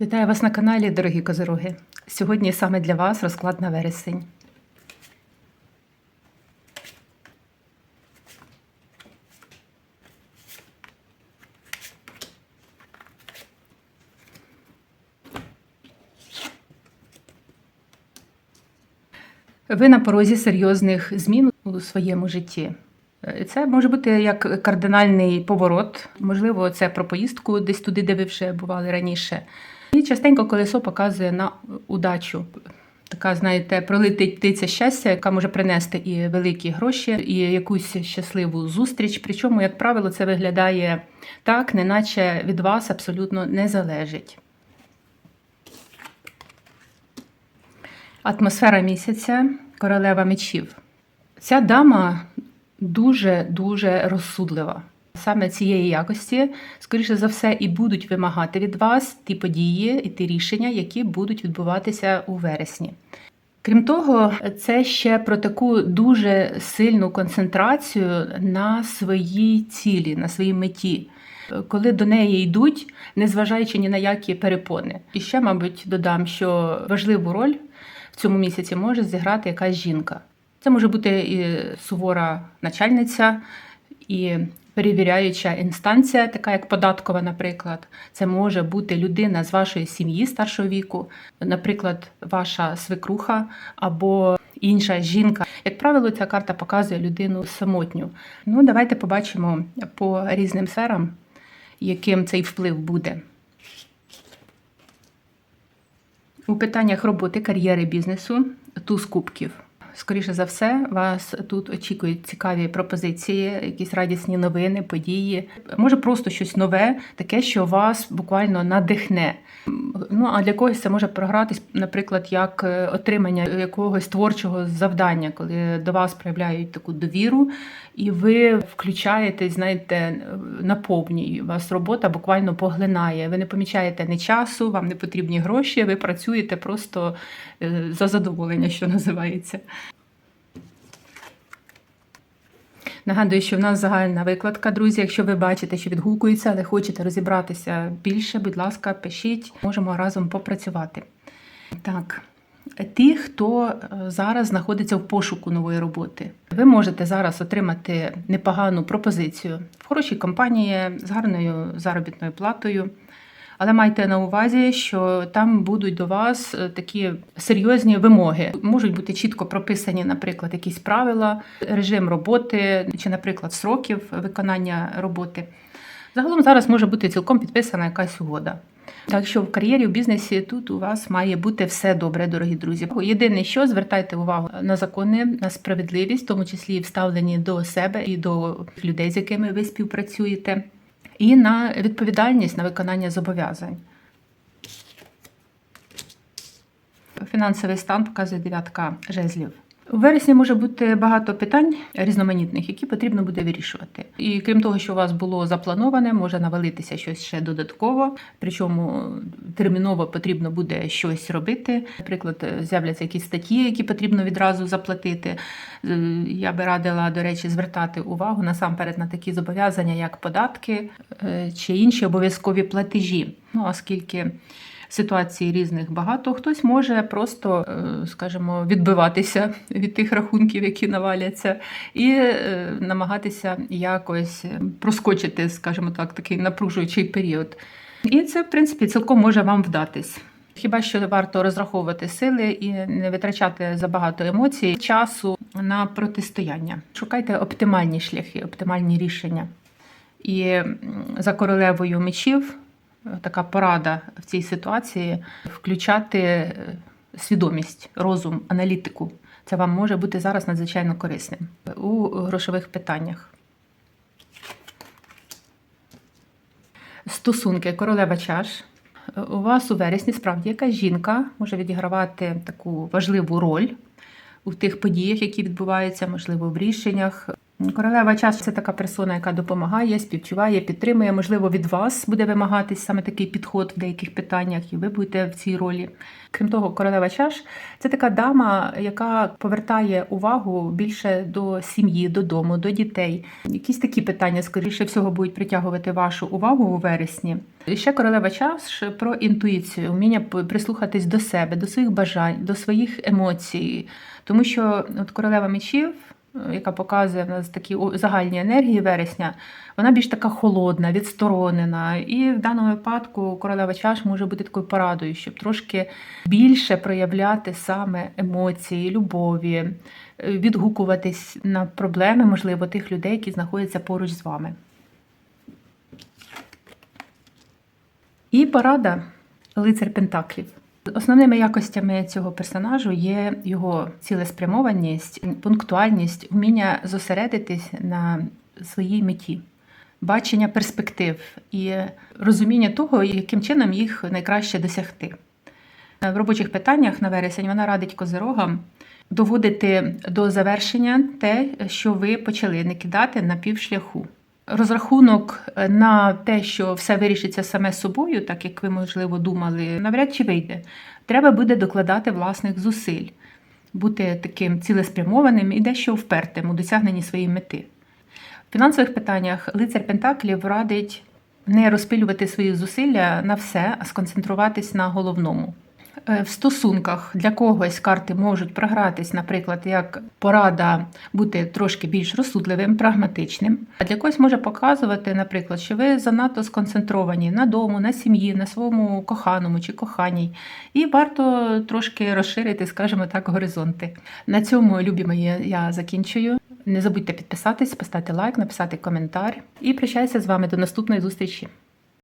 Вітаю вас на каналі, дорогі козороги. Сьогодні саме для вас розклад на вересень. Ви на порозі серйозних змін у своєму житті. Це може бути як кардинальний поворот, можливо, це про поїздку десь туди, де ви вже бували раніше. І частенько колесо показує на удачу. Така, знаєте, пролетить птиця щастя, яка може принести і великі гроші, і якусь щасливу зустріч. Причому, як правило, це виглядає так, неначе від вас абсолютно не залежить. Атмосфера місяця, королева мечів. Ця дама дуже-дуже розсудлива. Саме цієї якості, скоріше за все, і будуть вимагати від вас ті події і ті рішення, які будуть відбуватися у вересні. Крім того, це ще про таку дуже сильну концентрацію на своїй цілі, на своїй меті, коли до неї йдуть, незважаючи ні на які перепони. І ще, мабуть, додам, що важливу роль в цьому місяці може зіграти якась жінка. Це може бути і сувора начальниця, і перевіряюча інстанція, така як податкова, наприклад. Це може бути людина з вашої сім'ї старшого віку, наприклад, ваша свекруха або інша жінка. Як правило, ця карта показує людину самотню. Ну, давайте побачимо по різним сферам, яким цей вплив буде. У питаннях роботи, кар'єри, бізнесу, туз кубків. Скоріше за все, вас тут очікують цікаві пропозиції, якісь радісні новини, події. Може, просто щось нове, таке, що вас буквально надихне. Ну а для когось це може програтись, наприклад, як е, отримання якогось творчого завдання, коли до вас проявляють таку довіру, і ви включаєтесь, знаєте, наповнює вас робота буквально поглинає. Ви не помічаєте ні часу, вам не потрібні гроші, ви працюєте просто е, за задоволення, що називається. Нагадую, що в нас загальна викладка, друзі. Якщо ви бачите, що відгукується, але хочете розібратися більше, будь ласка, пишіть, можемо разом попрацювати. Так, ті, хто е, зараз знаходиться в пошуку нової роботи, ви можете зараз отримати непогану пропозицію в хорошій компанії з гарною заробітною платою. Але майте на увазі, що там будуть до вас е, такі серйозні вимоги. Можуть бути чітко прописані, наприклад, якісь правила, режим роботи чи, наприклад, сроків виконання роботи. Загалом зараз може бути цілком підписана якась угода. Так що в кар'єрі, в бізнесі тут у вас має бути все добре, дорогі друзі. Єдине, що звертайте увагу на закони, на справедливість, в тому числі і вставлені до себе і до людей, з якими ви співпрацюєте і на відповідальність на виконання зобов'язань. Фінансовий стан показує дев'ятка жезлів. У вересні може бути багато питань різноманітних, які потрібно буде вирішувати. І крім того, що у вас було заплановане, може навалитися щось ще додатково. Причому терміново потрібно буде щось робити. Наприклад, з'являться якісь статті, які потрібно відразу заплатити. Е, Я би радила, до речі, звертати увагу насамперед на такі зобов'язання, як податки е, чи інші обов'язкові платежі. Ну оскільки ситуацій різних багато. Хтось може просто, е, скажімо, відбиватися від тих рахунків, які наваляться, і е, намагатися якось проскочити, скажімо так, такий напружуючий період. І це, в принципі, цілком може вам вдатись. Хіба що варто розраховувати сили і не витрачати забагато емоцій, часу на протистояння. Шукайте оптимальні шляхи, оптимальні рішення. І за королевою мечів така порада в цій ситуації включати е, свідомість, розум, аналітику. Це вам може бути зараз надзвичайно корисним у грошових питаннях. Стосунки королева чаш. У вас у вересні справді якась жінка може відігравати таку важливу роль у тих подіях, які відбуваються, можливо, в рішеннях. Королева часу це така персона, яка допомагає, співчуває, підтримує. Можливо, від вас буде вимагатись саме такий підход в деяких питаннях, і ви будете в цій ролі. Крім того, королева чаш це така дама, яка повертає увагу більше до сім'ї, додому, до дітей. Якісь такі питання, скоріше всього, будуть притягувати вашу увагу у вересні. І Ще королева чаш про інтуїцію, вміння прислухатись до себе, до своїх бажань, до своїх емоцій. Тому що от королева мечів, яка показує в нас такі загальні енергії вересня, вона більш така холодна, відсторонена. І в даному випадку королева чаш може бути такою порадою, щоб трошки більше проявляти саме емоції, любові, е, відгукуватись на проблеми, можливо, тих людей, які знаходяться поруч з вами. І порада лицар Пентаклів. Основними якостями цього персонажу є його цілеспрямованість, пунктуальність, вміння зосередитись на своїй меті, бачення перспектив і розуміння того, яким чином їх найкраще досягти. В робочих питаннях на вересень вона радить козирогам доводити до завершення те, що ви почали, не кидати на півшляху. Розрахунок на те, що все вирішиться саме собою, так як ви, можливо, думали, навряд чи вийде. Треба буде докладати власних зусиль, бути таким цілеспрямованим і дещо впертим у досягненні своєї мети. В фінансових питаннях лицар Пентаклів радить не розпилювати свої зусилля на все, а сконцентруватись на головному. Е, В стосунках для когось карти можуть програтись, наприклад, як порада бути трошки більш розсудливим, прагматичним. А для когось може показувати, наприклад, що ви занадто сконцентровані на дому, на сім'ї, на своєму коханому чи коханій, і варто трошки розширити, скажімо так, горизонти. На цьому, любі мої, я закінчую. Не забудьте підписатись, поставити лайк, написати коментар і прощаюся з вами до наступної зустрічі.